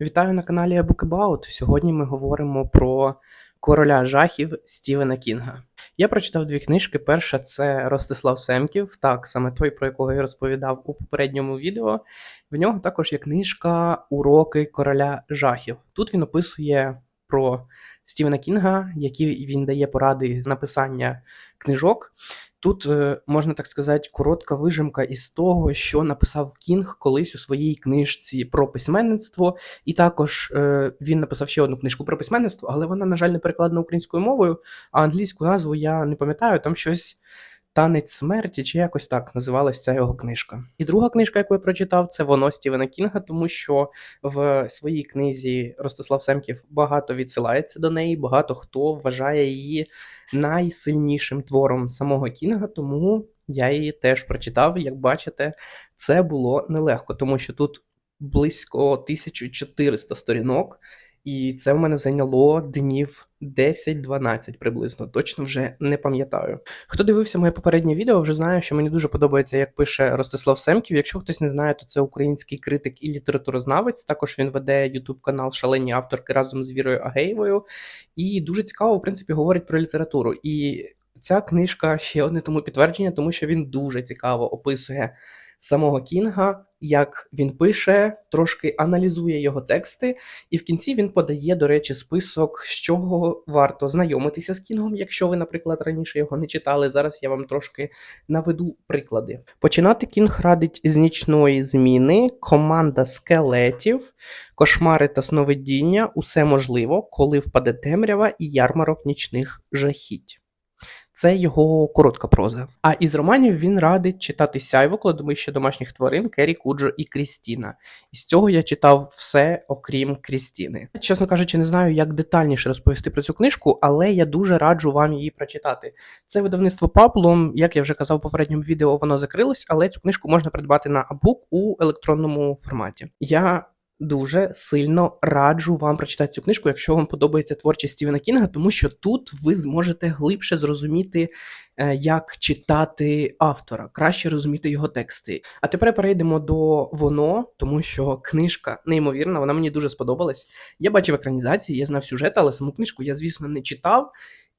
Вітаю на каналі A Book About. Сьогодні ми говоримо про короля жахів Стівена Кінга. Я прочитав дві книжки. Перша це Ростислав Семків, так саме той, про якого я розповідав у попередньому відео. В нього також є книжка Уроки короля жахів. Тут він описує про Стівена Кінга, які він дає поради написання книжок. Тут е, можна так сказати, коротка вижимка із того, що написав Кінг колись у своїй книжці про письменництво, і також е, він написав ще одну книжку про письменництво, але вона, на жаль, не перекладена українською мовою, а англійську назву я не пам'ятаю, там щось. Танець смерті, чи якось так називалась ця його книжка. І друга книжка, яку я прочитав, це воно Стівена Кінга, тому що в своїй книзі Ростислав Семків багато відсилається до неї, багато хто вважає її найсильнішим твором самого Кінга, тому я її теж прочитав. Як бачите, це було нелегко, тому що тут близько 1400 сторінок. І це в мене зайняло днів 10-12 приблизно, точно вже не пам'ятаю. Хто дивився моє попереднє відео, вже знає, що мені дуже подобається, як пише Ростислав Семків. Якщо хтось не знає, то це український критик і літературознавець. Також він веде ютуб канал Шалені авторки разом з Вірою Агеєвою. І дуже цікаво, в принципі, говорить про літературу. І ця книжка ще одне тому підтвердження, тому що він дуже цікаво описує самого Кінга, як він пише, трошки аналізує його тексти, і в кінці він подає, до речі, список, з чого варто знайомитися з Кінгом, якщо ви, наприклад, раніше його не читали. Зараз я вам трошки наведу приклади. Починати Кінг радить з нічної зміни, команда скелетів, кошмари та сновидіння, усе можливо, коли впаде темрява і ярмарок нічних жахіть. Це його коротка проза. А із романів він радить читати сяйво, кладовище домашніх тварин Кері Куджо і Крістіна. Із цього я читав все, окрім Крістіни. Чесно кажучи, не знаю, як детальніше розповісти про цю книжку, але я дуже раджу вам її прочитати. Це видавництво Паблом, як я вже казав в попередньому відео, воно закрилось, але цю книжку можна придбати на абук у електронному форматі. Я Дуже сильно раджу вам прочитати цю книжку, якщо вам подобається творчість Стівена Кінга, тому що тут ви зможете глибше зрозуміти, е, як читати автора, краще розуміти його тексти. А тепер перейдемо до воно, тому що книжка неймовірна, вона мені дуже сподобалась. Я бачив екранізації, я знав сюжет, але саму книжку я, звісно, не читав,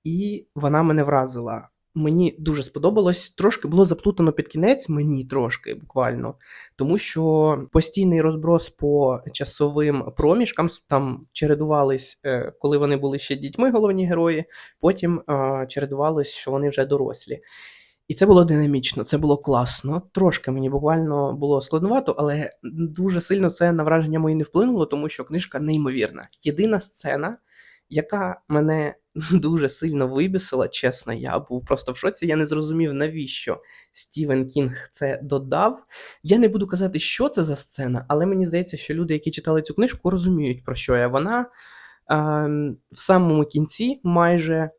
і вона мене вразила. Мені дуже сподобалось. Трошки було заплутано під кінець, мені трошки буквально, тому що постійний розброс по часовим проміжкам там чередувались, е, коли вони були ще дітьми, головні герої. Потім е, чередувались, що вони вже дорослі. І це було динамічно, це було класно. Трошки мені буквально було складновато, але дуже сильно це на враження мої не вплинуло, тому що книжка неймовірна. Єдина сцена, яка мене дуже сильно вибісила, чесно, я був просто в шоці. Я не зрозумів, навіщо Стівен Кінг це додав. Я не буду казати, що це за сцена, але мені здається, що люди, які читали цю книжку, розуміють, про що я. Вона е, в самому кінці, майже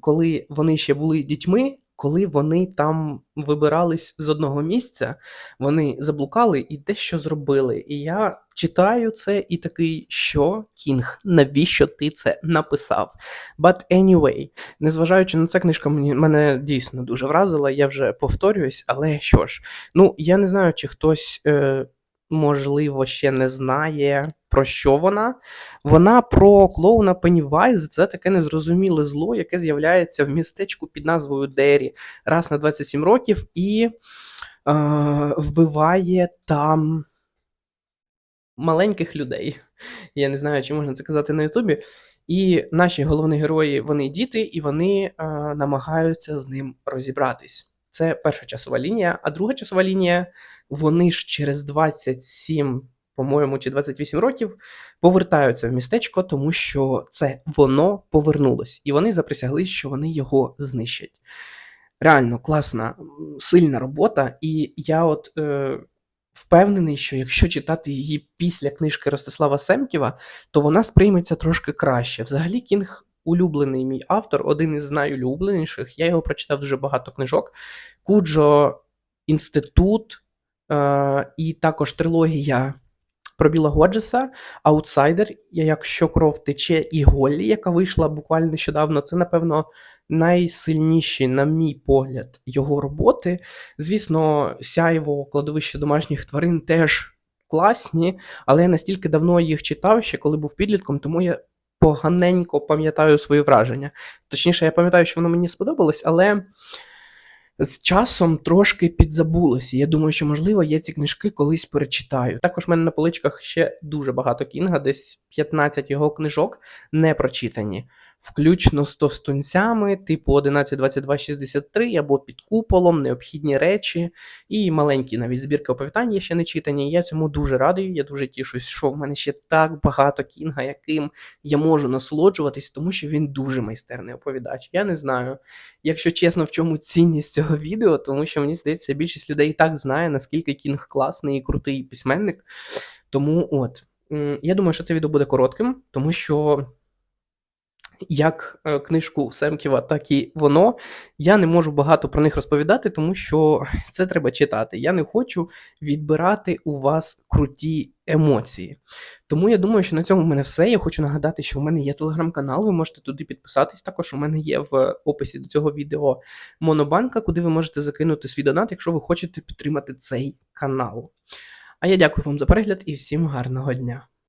коли вони ще були дітьми коли вони там вибирались з одного місця, вони заблукали і дещо зробили. І я читаю це і такий, що Кінг, навіщо ти це написав? But anyway, незважаючи на це, книжка мені мене дійсно дуже вразила. Я вже повторююсь, але що ж, ну я не знаю, чи хтось. Е, можливо, ще не знає, про що вона. Вона про клоуна Пеннівайз. Це таке незрозуміле зло, яке з'являється в містечку під назвою Дері раз на 27 років і е, вбиває там маленьких людей. Я не знаю, чи можна це казати на Ютубі. І наші головні герої вони діти, і вони е, намагаються з ним розібратись. Це перша часова лінія, а друга часова лінія вони ж через 27, по-моєму, чи 28 років повертаються в містечко, тому що це воно повернулось, і вони заприсягли, що вони його знищать. Реально класна, сильна робота, і я от е, впевнений, що якщо читати її після книжки Ростислава Семківа, то вона сприйметься трошки краще. Взагалі, Кінг улюблений мій автор, один із найулюбленіших. Я його прочитав дуже багато книжок. Куджо Інститут е, і також трилогія про Біла Годжеса, Аутсайдер, якщо кров тече, і Голлі, яка вийшла буквально нещодавно. Це, напевно, найсильніші, на мій погляд, його роботи. Звісно, сяйво кладовище домашніх тварин теж класні, але я настільки давно їх читав, ще коли був підлітком, тому я поганенько пам'ятаю свої враження. Точніше, я пам'ятаю, що воно мені сподобалось, але з часом трошки підзабулося. Я думаю, що, можливо, я ці книжки колись перечитаю. Також в мене на поличках ще дуже багато кінга, десь 15 його книжок не прочитані. Включно з товстунцями, типу 11, 22, 63, або під куполом, необхідні речі, і маленькі навіть збірки оповідань є ще не читані. Я цьому дуже радий. Я дуже тішусь, що в мене ще так багато кінга, яким я можу насолоджуватись, тому що він дуже майстерний оповідач. Я не знаю, якщо чесно, в чому цінність цього відео, тому що мені здається, більшість людей і так знає, наскільки Кінг класний і крутий письменник. Тому от, я думаю, що це відео буде коротким, тому що. Як е, книжку Семківа, так і воно. Я не можу багато про них розповідати, тому що це треба читати. Я не хочу відбирати у вас круті емоції. Тому я думаю, що на цьому в мене все. Я хочу нагадати, що у мене є телеграм-канал, ви можете туди підписатись. Також у мене є в описі до цього відео Монобанка, куди ви можете закинути свій донат, якщо ви хочете підтримати цей канал. А я дякую вам за перегляд і всім гарного дня.